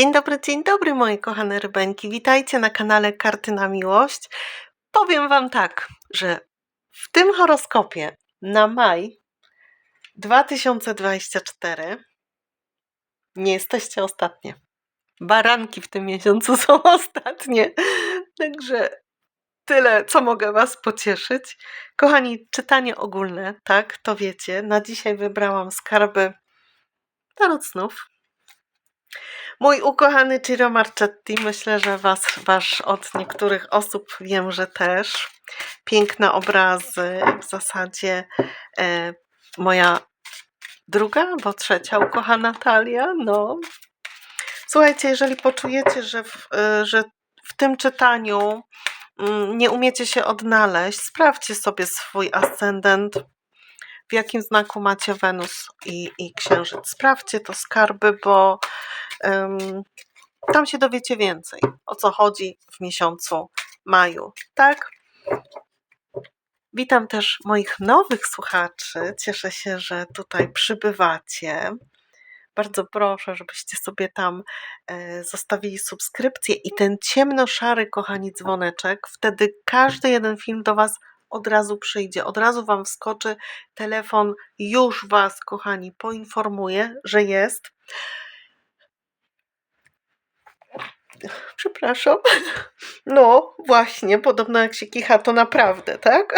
Dzień dobry, dzień dobry moje kochane rybeńki. Witajcie na kanale Karty na Miłość. Powiem Wam tak, że w tym horoskopie na maj 2024 nie jesteście ostatnie. Baranki w tym miesiącu są ostatnie. Także tyle, co mogę Was pocieszyć. Kochani, czytanie ogólne, tak, to wiecie. Na dzisiaj wybrałam skarby tarot snów. Mój ukochany Ciro Marchetti, myślę, że was, wasz od niektórych osób wiem, że też. Piękne obrazy, w zasadzie e, moja druga albo trzecia ukochana Talia, no. Słuchajcie, jeżeli poczujecie, że w, e, że w tym czytaniu mm, nie umiecie się odnaleźć, sprawdźcie sobie swój ascendent, w jakim znaku macie Wenus i, i Księżyc. Sprawdźcie to skarby, bo um, tam się dowiecie więcej, o co chodzi w miesiącu maju. Tak? Witam też moich nowych słuchaczy. Cieszę się, że tutaj przybywacie. Bardzo proszę, żebyście sobie tam e, zostawili subskrypcję i ten ciemno-szary, kochani, dzwoneczek. Wtedy każdy jeden film do Was od razu przyjdzie, od razu Wam wskoczy telefon, już Was, kochani, poinformuje, że jest. Przepraszam. No, właśnie, podobno jak się kicha, to naprawdę, tak?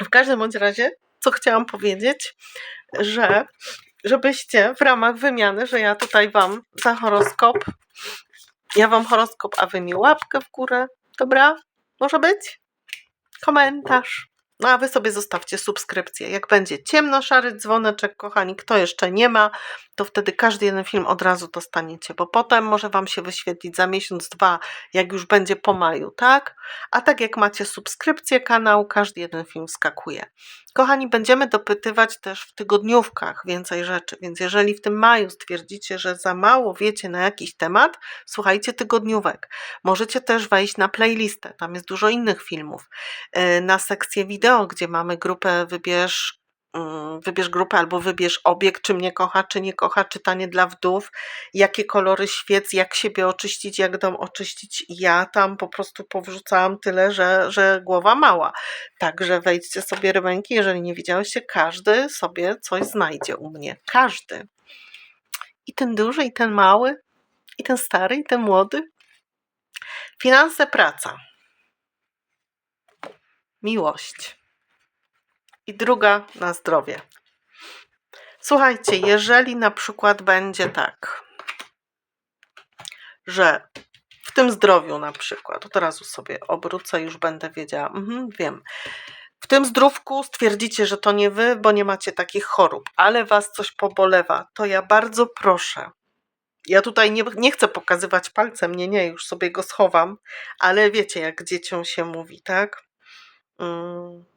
W każdym bądź razie, co chciałam powiedzieć, że żebyście w ramach wymiany, że ja tutaj Wam za horoskop, ja Wam horoskop, a Wy mi łapkę w górę, dobra? Może być? Komentarz. No a wy sobie zostawcie subskrypcję. Jak będzie ciemno-szary dzwoneczek, kochani, kto jeszcze nie ma, to wtedy każdy jeden film od razu dostaniecie, bo potem może wam się wyświetlić za miesiąc, dwa, jak już będzie po maju, tak? A tak jak macie subskrypcję kanału, każdy jeden film skakuje. Kochani, będziemy dopytywać też w tygodniówkach więcej rzeczy, więc jeżeli w tym maju stwierdzicie, że za mało wiecie na jakiś temat, słuchajcie tygodniówek. Możecie też wejść na playlistę, tam jest dużo innych filmów, y, na sekcję wideo, gdzie mamy grupę Wybierz wybierz grupę albo wybierz obiekt, czy mnie kocha, czy nie kocha, czytanie dla wdów, jakie kolory świec, jak siebie oczyścić, jak dom oczyścić. Ja tam po prostu powrzucałam tyle, że, że głowa mała. Także wejdźcie sobie rybeńki, jeżeli nie widziałyście, każdy sobie coś znajdzie u mnie. Każdy. I ten duży, i ten mały, i ten stary, i ten młody. Finanse, praca. Miłość i druga na zdrowie. Słuchajcie, jeżeli na przykład będzie tak, że w tym zdrowiu na przykład, od razu sobie obrócę, już będę wiedziała, mhm, wiem. W tym zdrówku stwierdzicie, że to nie wy, bo nie macie takich chorób, ale was coś pobolewa, to ja bardzo proszę. Ja tutaj nie, nie chcę pokazywać palcem, nie, nie, już sobie go schowam, ale wiecie, jak dzieciom się mówi, tak? Mm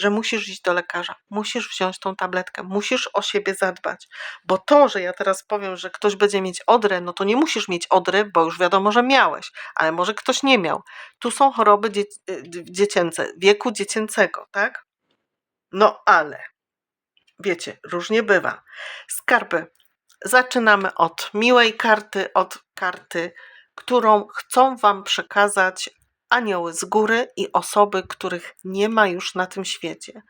że musisz iść do lekarza, musisz wziąć tą tabletkę, musisz o siebie zadbać. Bo to, że ja teraz powiem, że ktoś będzie mieć odrę, no to nie musisz mieć odry, bo już wiadomo, że miałeś, ale może ktoś nie miał. Tu są choroby dzie dziecięce, wieku dziecięcego, tak? No ale, wiecie, różnie bywa. Skarby. Zaczynamy od miłej karty, od karty, którą chcą Wam przekazać anioły z góry i osoby, których nie ma już na tym świecie.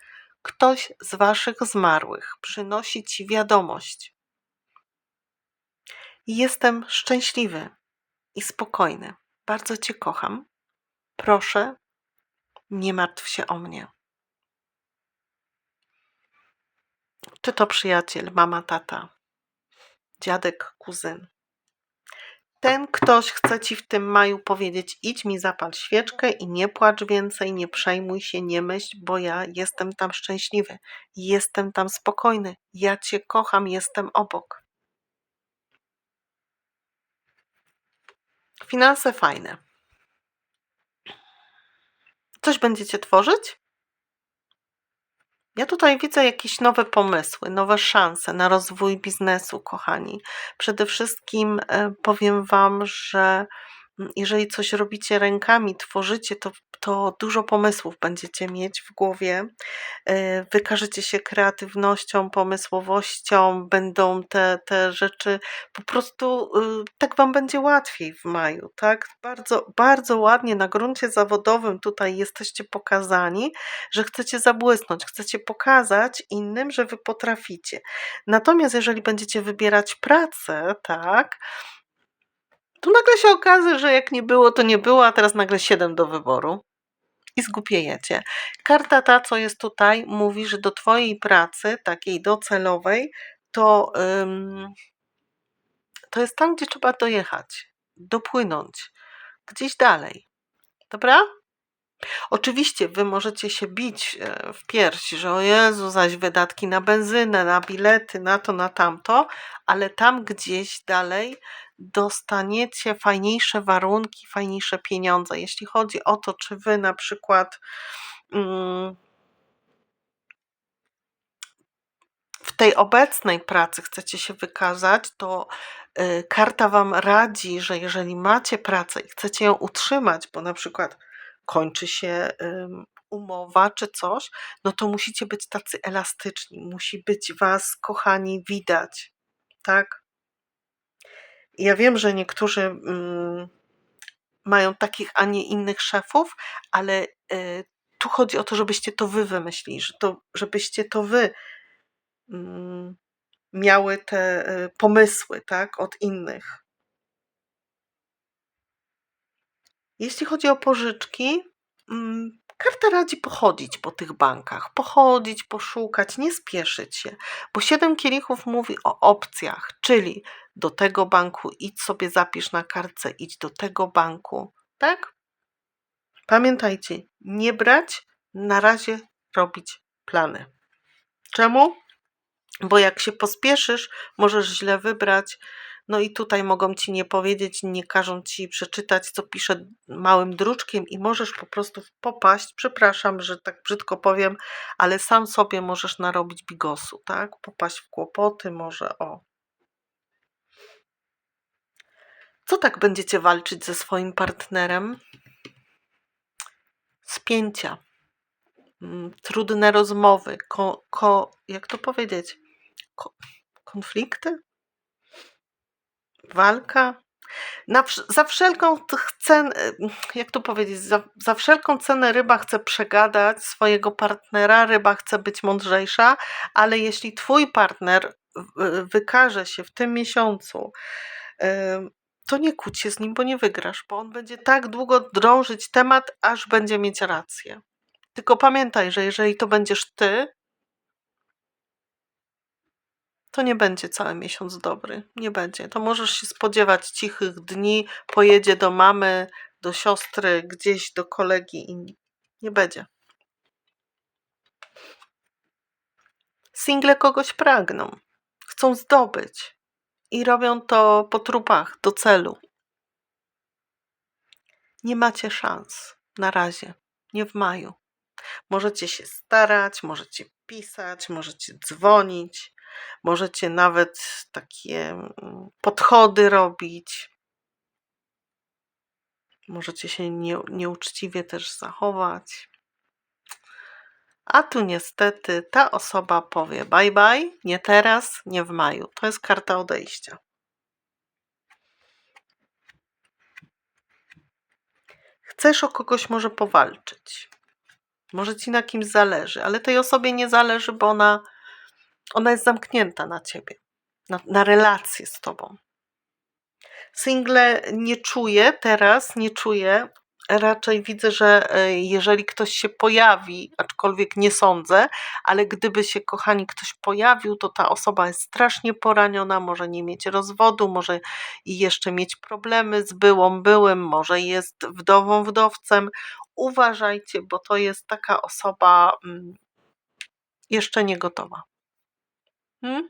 Ktoś z waszych zmarłych przynosi ci wiadomość. Jestem szczęśliwy i spokojny. Bardzo cię kocham. Proszę, nie martw się o mnie. Czy to przyjaciel, mama, tata, dziadek, kuzyn, ten ktoś chce ci w tym maju powiedzieć: idź mi zapal świeczkę i nie płacz więcej, nie przejmuj się, nie myśl, bo ja jestem tam szczęśliwy, jestem tam spokojny, ja cię kocham, jestem obok. Finanse fajne. Coś będziecie tworzyć? Ja tutaj widzę jakieś nowe pomysły, nowe szanse na rozwój biznesu, kochani. Przede wszystkim e, powiem Wam, że jeżeli coś robicie rękami, tworzycie, to to dużo pomysłów będziecie mieć w głowie. Yy, wykażecie się kreatywnością, pomysłowością, będą te te rzeczy po prostu, yy, tak wam będzie łatwiej w maju, tak? Bardzo bardzo ładnie na gruncie zawodowym tutaj jesteście pokazani, że chcecie zabłysnąć, chcecie pokazać innym, że wy potraficie. Natomiast jeżeli będziecie wybierać pracę, tak, to nagle się okaże, że jak nie było, to nie było, a teraz nagle 7 do wyboru i zgłupiejecie. Karta ta, co jest tutaj, mówi, że do twojej pracy, takiej docelowej, to, ym, to jest tam, gdzie trzeba dojechać, dopłynąć, gdzieś dalej. Dobra? Oczywiście wy możecie się bić e, w pierś, że o Jezu, zaś wydatki na benzynę, na bilety, na to, na tamto, ale tam gdzieś dalej dostaniecie fajniejsze warunki, fajniejsze pieniądze. Jeśli chodzi o to, czy wy na przykład mm, w tej obecnej pracy chcecie się wykazać, to y, karta wam radzi, że jeżeli macie pracę i chcecie ją utrzymać, bo na przykład kończy się umowa czy coś, no to musicie być tacy elastyczni. Musi być was, kochani, widać. Tak? Ja wiem, że niektórzy mm, mają takich, a nie innych szefów, ale y, tu chodzi o to, żebyście to wy wymyślili, że to, żebyście to wy mm, miały te y, pomysły, tak, od innych. Jeśli chodzi o pożyczki, mm, karta radzi pochodzić po tych bankach, pochodzić, poszukać, nie spieszyć się, bo siedem kielichów mówi o opcjach, czyli do tego banku idź sobie zapisz na kartce, idź do tego banku, tak? Pamiętajcie, nie brać, na razie robić plany. Czemu? Bo jak się pospieszysz, możesz źle wybrać, no i tutaj mogą ci nie powiedzieć, nie każą ci przeczytać, co pisze małym druczkiem, i możesz po prostu popaść. Przepraszam, że tak brzydko powiem, ale sam sobie możesz narobić bigosu, tak? Popaść w kłopoty, może o. Co tak będziecie walczyć ze swoim partnerem? Spięcia, mm, trudne rozmowy, ko, ko, jak to powiedzieć? Ko, konflikty? walka. Na, za wszelką cenę, jak to powiedzieć, za, za wszelką cenę ryba chce przegadać swojego partnera, ryba chce być mądrzejsza, ale jeśli twój partner wykaże się w tym miesiącu, to nie kłóć się z nim, bo nie wygrasz, bo on będzie tak długo drążyć temat, aż będzie mieć rację. Tylko pamiętaj, że jeżeli to będziesz ty, to nie będzie cały miesiąc dobry. Nie będzie. To możesz się spodziewać cichych dni, pojedzie do mamy, do siostry, gdzieś do kolegi i nie będzie. Single kogoś pragną, chcą zdobyć i robią to po trupach do celu. Nie macie szans na razie, nie w maju. Możecie się starać, możecie pisać, możecie dzwonić, Możecie nawet takie mm, podchody robić. Możecie się nie, nieuczciwie też zachować. A tu niestety ta osoba powie bye bye, nie teraz, nie w maju. To jest karta odejścia. Chcesz o kogoś może powalczyć. Może ci na kimś zależy, ale tej osobie nie zależy, bo ona ona jest zamknięta na ciebie, na, na relację z tobą. Single nie czuje teraz, nie czuje. Raczej widzę, że e, jeżeli ktoś się pojawi, aczkolwiek nie sądzę, ale gdyby się, kochani, ktoś pojawił, to ta osoba jest strasznie poraniona, może nie mieć rozwodu, może i jeszcze mieć problemy z byłą, byłym, może jest wdową, wdowcem. Uważajcie, bo to jest taka osoba mm, jeszcze nie gotowa. Hmm?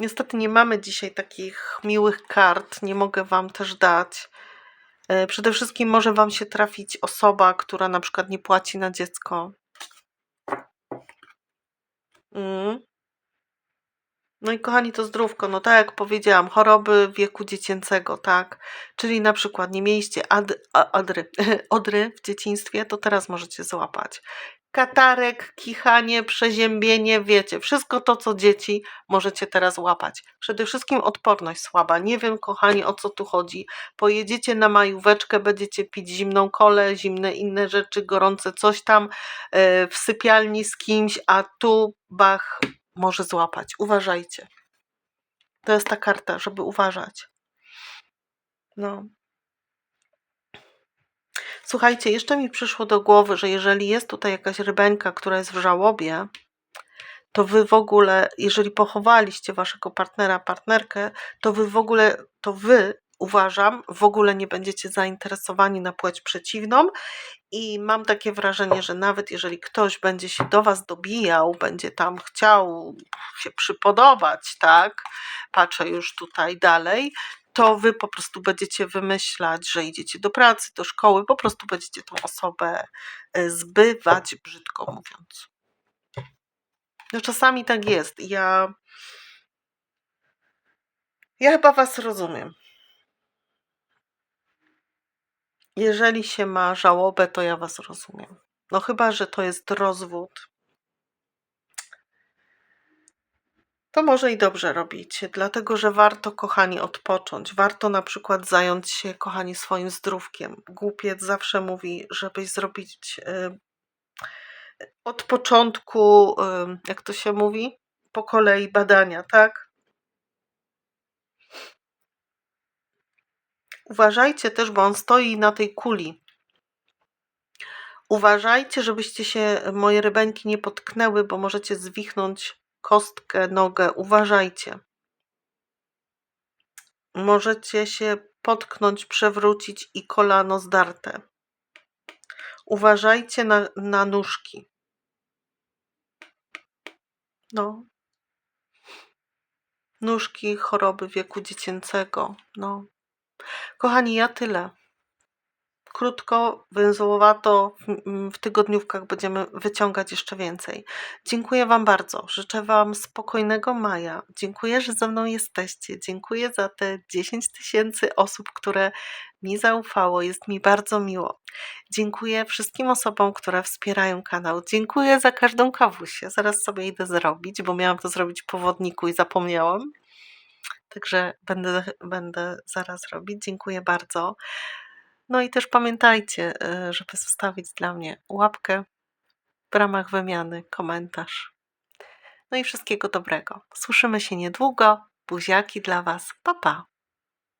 Niestety nie mamy dzisiaj takich miłych kart, nie mogę Wam też dać. E, przede wszystkim może Wam się trafić osoba, która na przykład nie płaci na dziecko. Mm. No i kochani, to zdrówko, no tak jak powiedziałam, choroby wieku dziecięcego, tak? Czyli na przykład nie mieliście ad, a- adry, odry w dzieciństwie, to teraz możecie złapać. Katarek, kichanie, przeziębienie, wiecie, wszystko to, co dzieci możecie teraz łapać. Przede wszystkim odporność słaba. Nie wiem, kochani, o co tu chodzi. Pojedziecie na majóweczkę, będziecie pić zimną kolę, zimne inne rzeczy, gorące coś tam e, w sypialni z kimś, a tu bach, może złapać. Uważajcie. To jest ta karta, żeby uważać. No. Słuchajcie, jeszcze mi przyszło do głowy, że jeżeli jest tutaj jakaś rybeńka, która jest w żałobie, to wy w ogóle, jeżeli pochowaliście waszego partnera, partnerkę, to wy w ogóle, to wy uważam, w ogóle nie będziecie zainteresowani na płeć przeciwną i mam takie wrażenie, że nawet jeżeli ktoś będzie się do was dobijał, będzie tam chciał się przypodobać, tak? Patrzę już tutaj dalej, to wy po prostu będziecie wymyślać, że idziecie do pracy, do szkoły, po prostu będziecie tą osobę e, zbywać, brzydko mówiąc. No czasami tak jest. Ja ja chyba was rozumiem. Jeżeli się ma żałobę, to ja was rozumiem. No chyba, że to jest rozwód. To może i dobrze robicie, dlatego że warto, kochani, odpocząć. Warto na przykład zająć się, kochani, swoim zdrówkiem. Głupiec zawsze mówi, żebyś zrobić y, od początku, y, jak to się mówi, po kolei badania, tak? Uważajcie też, bo on stoi na tej kuli. Uważajcie, żebyście się, moje rybeńki, nie potknęły, bo możecie zwichnąć kostkę, nogę. Uważajcie. Możecie się potknąć, przewrócić i kolano zdarte. Uważajcie na, na nóżki. No. Nóżki, choroby wieku dziecięcego. No. Kochani, ja tyle. Krótko, węzłowato, w- w tygodniówkach będziemy wyciągać jeszcze więcej. Dziękuję Wam bardzo. Życzę Wam spokojnego maja. Dziękuję, że ze mną jesteście. Dziękuję za te 10 tysięcy osób, które mi zaufało. Jest mi bardzo miło. Dziękuję wszystkim osobom, które wspierają kanał. Dziękuję za każdą kawusię. Zaraz sobie idę zrobić, bo miałam to zrobić po wodniku i zapomniałam. Także będę, będę zaraz robić. Dziękuję bardzo. No i też pamiętajcie, y, żeby zostawić dla mnie łapkę w ramach wymiany, komentarz. No i wszystkiego dobrego. Słyszymy się niedługo. Buziaki dla Was. Pa, pa.